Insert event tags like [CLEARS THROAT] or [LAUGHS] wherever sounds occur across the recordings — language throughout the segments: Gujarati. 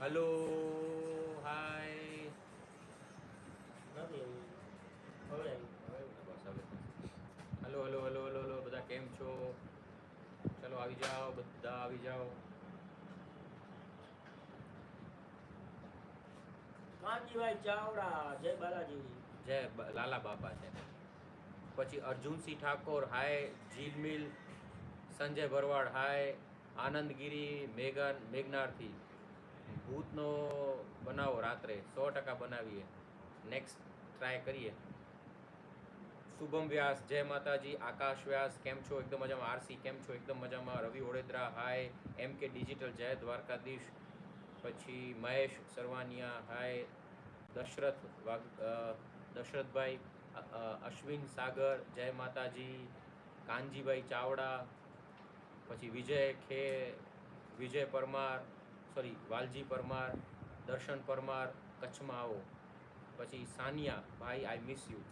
Hello hi hello hello hello hello hello બધા કેમ છો? ચલો આવી જાઓ બધા આવી જાઓ. કાંજીભાઈ ચાવડા જય બાલાજી. જય લાલા બાપા છે. પછી અર્જુનસિંહ ઠાકોર, હાય, ઝીલમિલ, સંજય ભરવાડ, હાય, આનંદગીરી, મેઘન, મેઘનારથી. ભૂતનો બનાવો રાત્રે, સો ટકા બનાવીએ. નેક્સ્ટ ટ્રાય કરીએ. શુભમ વ્યાસ, જય માતાજી, આકાશ વ્યાસ, કેમ છો? એકદમ મજામાં. આરસી, કેમ છો? એકદમ મજામાં. રવિ ઓડેદરા હાય, એમ કે ડિજિટલ, જય દ્વારકાધીશ. પછી મહેશ સરવાનિયા, હાય, દશરથ વાઘ દશરથભાઈ અશ્વિન સાગર જય માતાજી કાનજીભાઈ ચાવડા પછી વિજય ખે વિજય પરમાર સોરી વાલજી પરમાર દર્શન પરમાર કચ્છમાં આવો. પછી સાનિયા ભાઈ આઈ મિસ યુ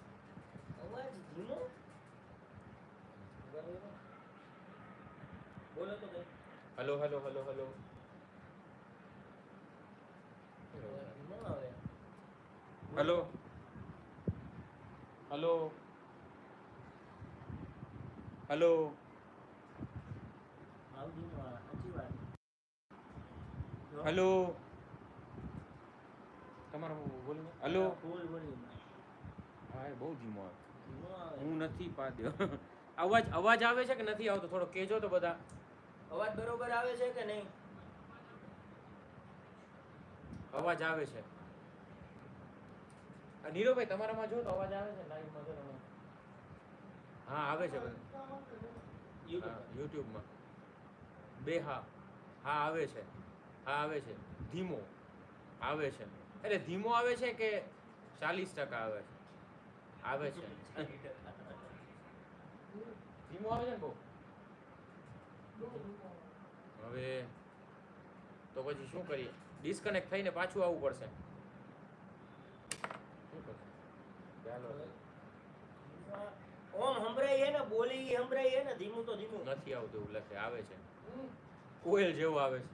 બોલો hello hello hello hello hello hello. Hello. Hello. તમારો બોલ હલો. હા બહુ ધીમો હું નથી પાડ્યો. અવાજ અવાજ આવે છે કે નથી આવતો? થોડો કેજો તો બધા. અવાજ બરોબર આવે છે કે નહીં? અવાજ આવે છે. નીરવભાઈ તમારામાં જો અવાજ આવે છે લાઈવમાં જો હા આવે છે બધું. યુટ્યુબમાં. બે હા. હા આવે છે. હા આવે છે. ધીમો. આવે છે. એટલે ધીમો આવે છે કે ચાલીસ ટકા આવે છે? આવે છે. ધીમો આવે છે ને બહુ? હવે તો પછી શું કરીએ? ડિસ્કનેક્ટ થઈને પાછું આવવું પડશે શું કરશું? ચાલો ઓમ સંભળાય છે ને બોલી સંભળાય છે ને ધીમું તો ધીમું. નથી આવતું એવું લખે આવે છે. કોયલ જેવું આવે છે.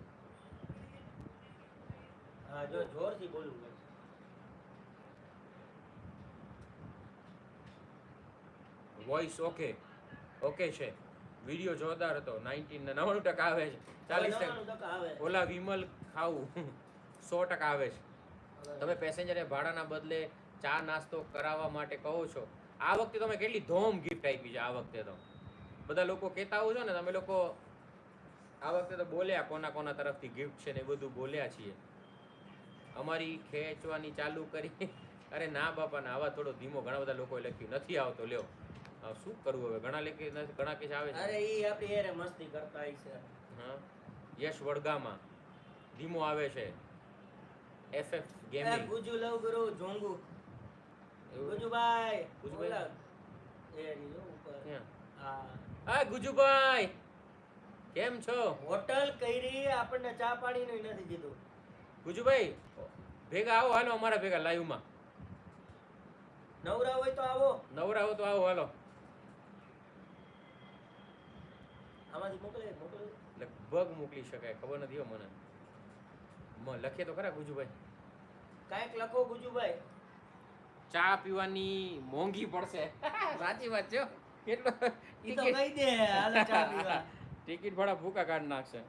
હા જો જોરથી બોલવું. વોઇસ ઓકે ઓકે છે. વીડિયો જોરદાર હતો. નાઇન્ટીન ને નવ્વાણું ટકા આવે છે. ચાલીસ ટકા. ટકા ઓલા વિમલ ખાવું. સો ટકા આવે છે. તમે પેસેન્જરે ભાડાના બદલે ચા નાસ્તો કરાવવા માટે કહો છો. આ વખતે તમે કેટલી ધોમ ગિફ્ટ આપી છે આ વખતે તો. બધા લોકો કહેતા હોવ છો ને તમે લોકો આ વખતે તો બોલ્યા કોના કોના તરફથી ગિફ્ટ છે ને બધું બોલ્યા છીએ. અમારી ખેંચવાની ચાલુ કરી. [LAUGHS] અરે ના બાપા ના આવા થોડો ધીમો ઘણા બધા લોકોએ લખ્યું. નથી આવતો લ્યો. શું કરવું હવે? ઘણા લેખી નથી ઘણા કેસ આવે છે. અરે ઈ આપણી યારે મસ્તી કરતા હોય છે. હા. યશ વડગામાં. ધીમો આવે છે. એફએફ ગેમિંગ ગુજુ લવ ગુરુ જોંગુ? ગુજુભાઈ ગુજુભાઈ? હા. કેમ છો? હોટલ કરી આપણને ચા પાણી નું નથી દીધું ગુજુભાઈ ભેગા આવો હાલો અમારા ભેગા લાઈવમાં નવરા હોય તો આવો. નવરા હોય તો આવો હાલો. આમાંથી મોકલે મોકલે. લગભગ મોકલી શકાય ખબર નથી મને. લખીએ લખે તો ખરા ગુજુભાઈ. કાંઈક લખો ગુજુભાઈ. ચા પીવાની મોંઘી પડશે. સાચી વાત છે કેટલો ટિકિટ ભાડા ભૂકા કાઢ નાખશે.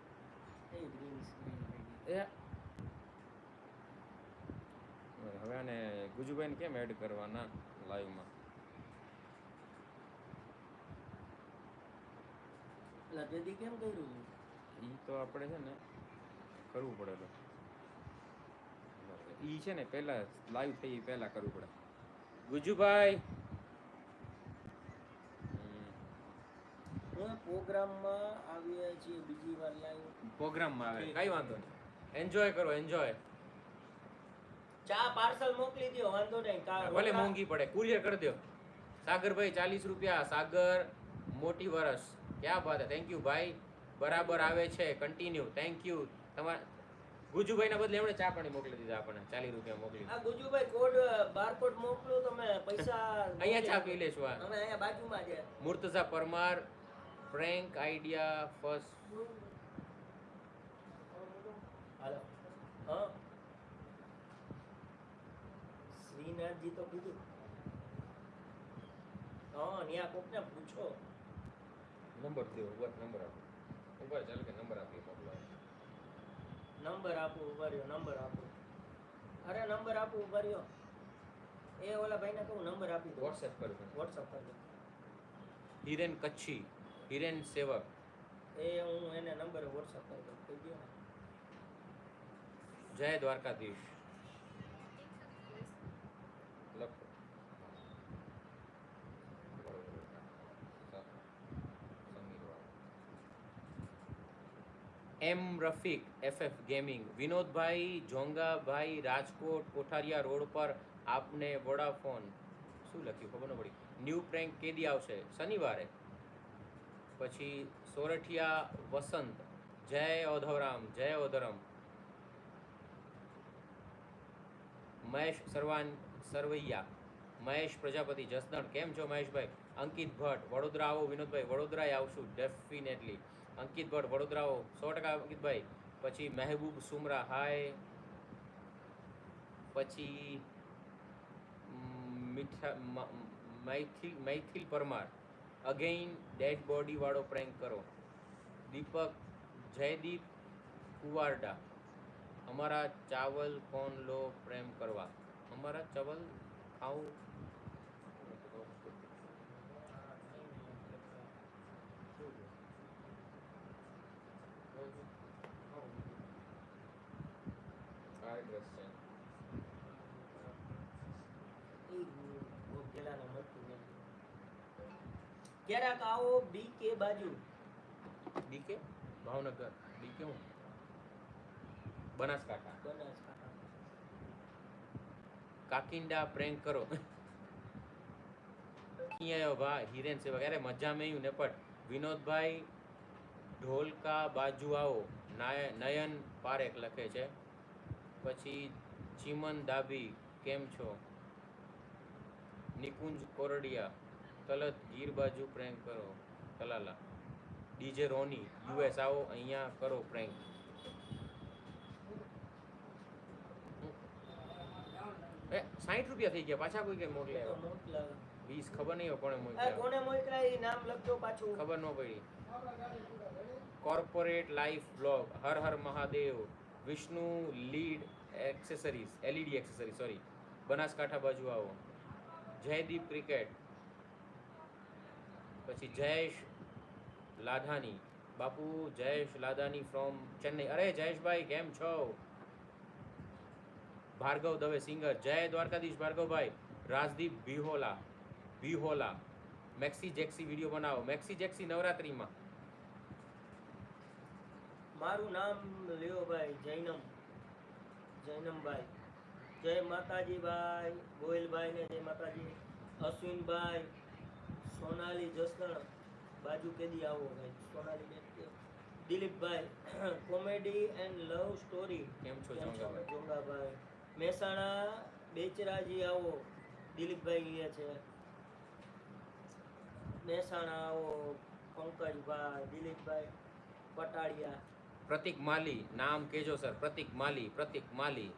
હવે આને ગુજુભાઈને કેમ એડ કરવાના લાઈવમાં એટલે કેમ કર્યું? ઈ તો આપણે છે ને કરવું પડે ઈ છે ને પહેલા લાઈવ થઈ ઈ પહેલા કરવું પડે. ગુજુભાઈ. પ્રોગ્રામમાં આવ્યા છીએ બીજી વાર લાઈવ પ્રોગ્રામમાં આવે. કઈ વાંધો નહીં. એન્જોય કરો એન્જોય ચા પાર્સલ મોકલી દો વાંધો નહીં ભલે મોંઘી પડે. કુરિયર કરી દો સાગરભાઈ ચાલીસ રૂપિયા. સાગર મોટી વરસ. ક્યાં બાત થેન્ક યુ ભાઈ. બરાબર આવે છે. કન્ટિન્યુ થેન્ક યુ તમારા ગુજુભાઈના બદલે એમણે ચા પાણી મોકલી દીધા આપણને ચાલીસ રૂપિયા મોકલી. આ ગુજુભાઈ કોડ બારકોડ મોકલો તમે પૈસા અહીંયા ચા પી લેશું આ. અમે અહીંયા બાજુમાં છે. Murtaza Parmar prank idea first hello. હા. શ્રીનાથજી તો કીધું. હા ન્યા કોકને પૂછો. નંબર દો વોટ નંબર આપો. ઉપર ચાલો કે નંબર આપીએ મોકલો નંબર આપું ઊભા રહ્યો નંબર આપું. અરે નંબર આપું ઊભા રહ્યો. એ ઓલા ભાઈને કહું નંબર આપી દો વોટ્સએપ કરો વોટ્સએપ કરી દો હિરેન કચ્છી હિરેન સેવક. એ હું એને નંબર વોટ્સઅપ કરી દઉં. કહી દો જય દ્વારકાધીશ લખો એમ Rafiq, FF gaming. Vinodbhai, જોંગાભાઈ, Rajkot, Kothariya road પર આપને વોડાફોન. શું લખ્યું? ખબર ન પડી. ન્યૂ પ્રેન્ક કેદી આવશે? શનિવારે. પછી સોરઠિયા વસંત. જય ઓધવરામ, જય ઓધરમ. મહેશ સરવાન, સરવૈયા. મહેશ પ્રજાપતિ, જસદણ. કેમ છો મહેશભાઈ? અંકિત ભટ્ટ, વડોદરા આવો વિનોદભાઈ. વડોદરાએ આવશું ડેફિનેટલી અંકિત ભટ્ટ, વડોદરાઓ, સો ટકા અંકિતભાઈ પછી મહેબૂબ સુમરા, હાય. પછી મીઠા મૈથિલ મૈથિલ પરમાર. અગેઇન ડેડ બોડીવાળો પ્રેન્ક કરો. દીપક, જયદીપ કુવારડા. અમારા ચાવલ કોણ લો પ્રેમ કરવા? અમારા ચાવલ ખાવું આ એડ્રેસ છે ક્યારેક આવો બાજુ બીકે ભાવનગર. બીકે હું? બનાસકાંઠા. બનાસકાંઠા કાકિંડા પ્રેન્ક કરો. [LAUGHS] અહીંયા ભાઈ હિરેન સેવા અરે મજા મેં ને પણ. વિનોદભાઈ ઢોલકા બાજુ આવો નયન પારેખ લખે છે. પછી ચીમન દાબી કેમ છો? નિકુંજ કોરડિયા તલત ગીર બાજુ પ્રેન્ક કરો કલાલા ડીજે રોની યુએસ આવો અહીંયા કરો પ્રેન્ક એ સાઠ રૂપિયા થઈ ગયા પાછા કોઈ કે મોકલે? વીસ ખબર નહીં કોને મોકલ્યા. કોને મોકલા નામ લખજો પાછું. ખબર ન પડી. Corporate life blog, Har Har Mahadev, Vishnu lead accessories, LED accessory sorry, Banaskantha બાજુ આવો. જયદીપ ક્રિકેટ, પછી જયેશ લાધાની, બાપુ જયેશ લાધાની ફ્રોમ ચેન્નઈ. અરે જયેશભાઈ, કેમ છો? ભાર્ગવ દવે સિંગર. જય દ્વારકાધીશ ભાર્ગવભાઈ. રાજદીપ બિહોલા બિહોલા મેક્સી જેક્સી વીડિયો બનાવો. મેક્સી જેક્સી નવરાત્રીમાં. મારું નામ લ્યો ભાઈ જૈનમ. જૈનમભાઈ. જય માતાજીભાઈ ગોયલભાઈ ને જય માતાજી. અશ્વિનભાઈ સોનાલી જસણ બાજુ કેદી આવો ભાઈ. સોનાલી બેન દિલીપભાઈ [CLEARS THROAT] કોમેડી એન્ડ લવ સ્ટોરી. કેમ છો જોંગાભાઈ મહેસાણા બેચરાજી આવો. દિલીપભાઈ કહે છે. મહેસાણા આવો. પંકજભાઈ દિલીપભાઈ પટાડિયા પ્રતિક માલી નામ કેજો સર પ્રતિક માલી પ્રતિક માલી.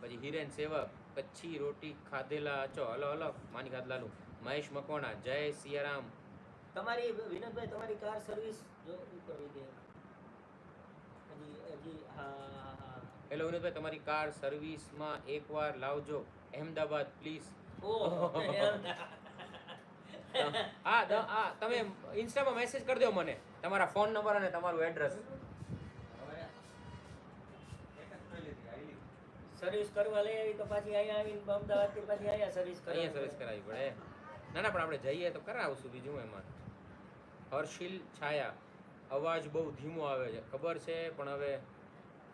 પછી હિરેન સેવક કચ્છી રોટી ખાધેલા છો. હલો હલો માની ખાધલાલું મહેશ મકવાણા જય સિયારામ. તમારી વિનોદભાઈ તમારી કાર સર્વિસ જો કરવી દે હેલો વિનોદભાઈ તમારી કાર સર્વિસમાં એકવાર લાવજો. અહેમદાબાદ પ્લીઝ હા તમે ઇન્સ્ટામાં મેસેજ કરી દો મને. તમારા ફોન નંબર અને તમારું એડ્રેસ. સર્વિસ કરવા લઈ આવી તો પાછી અહીંયા આવીને અમદાવાદથી પાછી અહીંયા સર્વિસ અહીંયા સર્વિસ કરાવી પડે ના ના પણ આપણે જઈએ તો કરાવશું બીજું એમાં હર્ષિલ છાયા અવાજ બહુ ધીમો આવે છે. ખબર છે પણ હવે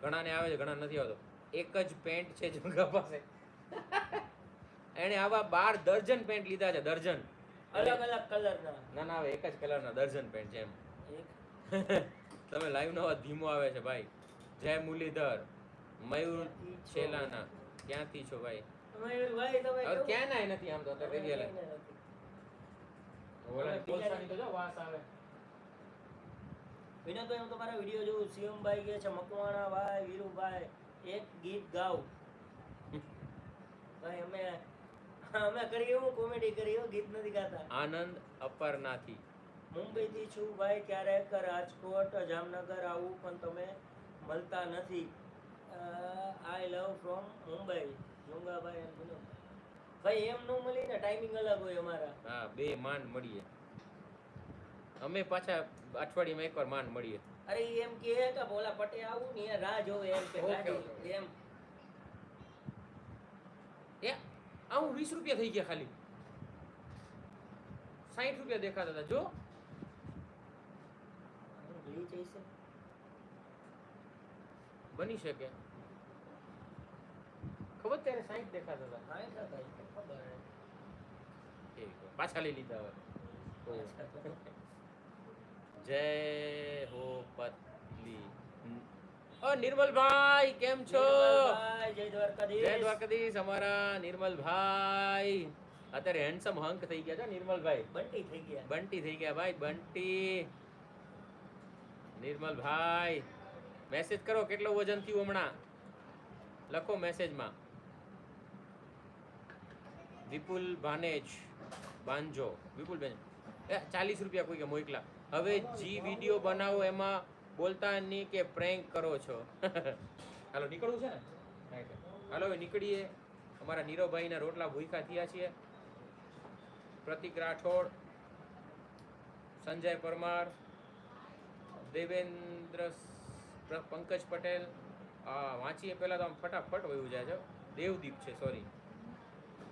ઘણાને આવે છે ઘણા નથી આવતો. એક જ પેન્ટ છે જંગા પાસે. એણે આવા બાર દર્જન પેન્ટ લીધા છે દર્જન. અલગ અલગ કલરના. ના ના હવે એક જ કલરના દર્જન પેન્ટ છે એમ. [LAUGHS] તમે લાઈવ નો ધીમો આવે છે ભાઈ. જય મુરલીધર. મયુર છેલાના ક્યાંથી છો ભાઈ? ક્યાં ના નથી આમ તો આવે. વિનોદભાઈ હું તમારા વીડિયો જોઉં. શિવમભાઈ કે છે મકવાણા ભાઈ વીરુભાઈ એક ગીત ગાવ [LAUGHS] ભાઈ અમે અમે કરીએ હું કોમેડી કરીએ ગીત નથી ગાતા. આનંદ અપરનાથી. મુંબઈથી છું ભાઈ ક્યારેક રાજકોટ જામનગર આવું પણ તમે મળતા નથી. I love from Mumbai. Jungabhai એમ બોલો. ભાઈ એમ ન મળી ને ટાઈમિંગ અલગ હોય અમારા. હા બે માંડ મળીએ. અમે પાછા અઠવાડિયામાં એકવાર માંડ મળીએ. અરે એમ કે કે બોલા પટે આવું ને રાહ જોવે એમ કે ગાડી એમ. એ આવું વીસ રૂપિયા થઈ ગયા ખાલી. સાઠ રૂપિયા દેખાતા હતા. જો ગ્લીચ બની શકે. ખબર ત્યારે સાઠ દેખાતા હતા? હા હતા ખબર. પાછા લઈ લીધા હવે. જય હો પતલી. ઓ નિર્મલભાઈ કેમ છો? જય દ્વારકાધીશ. જય દ્વારકાધીશ અમારા નિર્મલભાઈ. અત્યારે હેન્ડસમ હંક થઈ ગયા છે નિર્મલભાઈ. બંટી થઈ ગયા. બંટી થઈ ગયા ભાઈ બંટી. નિર્મલભાઈ મેસેજ કરો, કેટલો વજન થયું હમણાં? લખો મેસેજમાં વિપુલ ભાનેજ, બાંજો. વિપુલ બેન, એ ચાલીસ રૂપિયા કોઈ કે મોકલા. હવે જી વીડિયો બનાવો, એમાં બોલતા નહીં કે પ્રેન્ક કરો છો. [LAUGHS] હાલો, નીકળવું છે ને? હાલો, હવે નીકળીએ. અમારા નીરવભાઈના રોટલા ભૂખા થયા છીએ. પ્રતિક રાઠોડ, સંજય પરમાર દેવેન્દ્ર પંકજ પટેલ વાંચીએ પહેલાં તો આમ ફટાફટ વયું જાય છે. દેવદીપ છે સોરી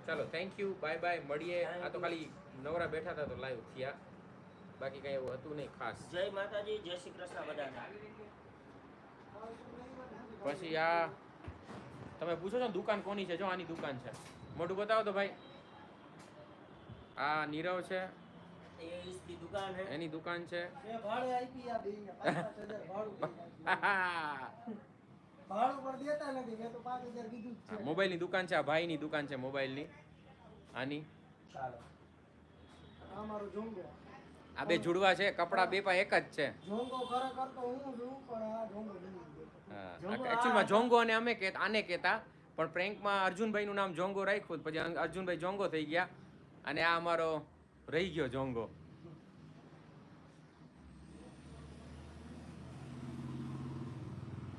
ચાલો થેન્ક યુ બાય બાય મળીએ. આ તો ખાલી નવરા બેઠા હતા તો લાઈવ થયા. બાકી કાંઈ એવું હતું નહીં ખાસ. જય માતાજી જય શ્રી કૃષ્ણ બધા પછી આ તમે પૂછો છો દુકાન કોની છે? જો આની દુકાન છે. મોટું બતાવો તો ભાઈ. આ નીરવ છે. એની દુકાન છે? ભાડે આપી આ બેયને. પાંચ પાંચ ભાડું દઈ નાખ્યું. [LAUGHS] ભાડું પણ દેતા નથી. મેં તો પાંચ હજાર કીધું જ આ ભાઈ મોબાઈલની દુકાન છે આ ભાઈની દુકાન છે મોબાઈલની. આની? આ બે જુડવા છે કપડા બે પા એક જ છે. છું એકચ્યુઅલમાં જોંગો અને અમે કે આને કહેતા પણ પ્રેન્કમાં અર્જુનભાઈનું નામ જોંગો રાખ્યું પછી અર્જુનભાઈ જોંગો થઈ ગયા. અને આ અમારો રહી ગયો જોંગો.